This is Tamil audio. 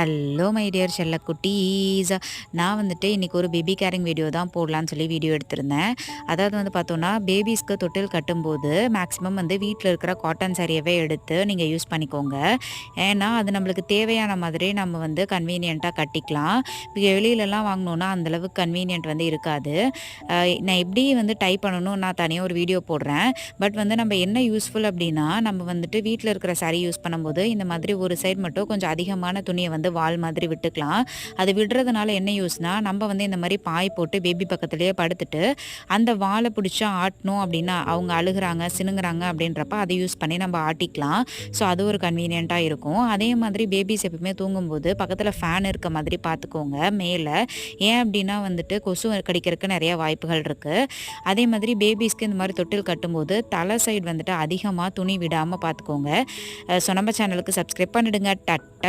Hello my dear செல்லக்குட்டீஸ். நான் வந்துட்டு இன்றைக்கி ஒரு பேபி கேரிங் வீடியோ தான் போடலான்னு சொல்லி வீடியோ எடுத்திருந்தேன். அதாவது வந்து பார்த்தோன்னா பேபிஸ்க்கு தொட்டில் கட்டும்போது மேக்ஸிமம் வந்து வீட்டில் இருக்கிற காட்டன் சாரியவே எடுத்து நீங்கள் யூஸ் பண்ணிக்கோங்க. ஏன்னா அது நம்மளுக்கு தேவையான மாதிரி நம்ம வந்து கன்வீனியண்ட்டாக கட்டிக்கலாம். இப்போ வெளியிலலாம் வாங்கினோன்னா அந்தளவுக்கு கன்வீனியன்ட் வந்து இருக்காது. நான் எப்படி வந்து டைப் பண்ணணும் நான் தனியாக ஒரு வீடியோ போடுறேன். பட் வந்து நம்ம என்ன யூஸ்ஃபுல் அப்படின்னா நம்ம வந்துட்டு வீட்டில் இருக்கிற saree யூஸ் பண்ணும்போது இந்த மாதிரி ஒரு சைடு மட்டும் கொஞ்சம் அதிகமான துணியை வந்து வால் மாதிரி விட்டுக்கலாம். அது விடுறதுனால என்ன யூஸ்னா நம்ம வந்து இந்த மாதிரி பாய் போட்டு பேபி பக்கத்துலேயே படுத்துட்டு அந்த வாலை பிடிச்சி ஆட்டணும் அப்படின்னா அவங்க அழுகுறாங்க சினுங்குறாங்க அப்படின்றப்ப அதை யூஸ் பண்ணி நம்ம ஆட்டிக்கலாம். ஸோ அது ஒரு கன்வீனியண்ட்டாக இருக்கும். அதே மாதிரி பேபிஸ் எப்பவுமே தூங்கும்போது பக்கத்தில் ஃபேன் இருக்க மாதிரி பார்த்துக்கோங்க மேலே. ஏன் அப்படின்னா வந்துட்டு கொசு கடிக்கிறதுக்கு நிறைய வாய்ப்புகள் இருக்குது அதே மாதிரி பேபிஸ்க்கு இந்த மாதிரி தொட்டில் கட்டும்போது தலை சைடு வந்துட்டு அதிகமாக துணி விடாமல் பார்த்துக்கோங்க ஸோ நம்ம சேனலுக்கு சப்ஸ்கிரைப் பண்ணிடுங்க. டட்ட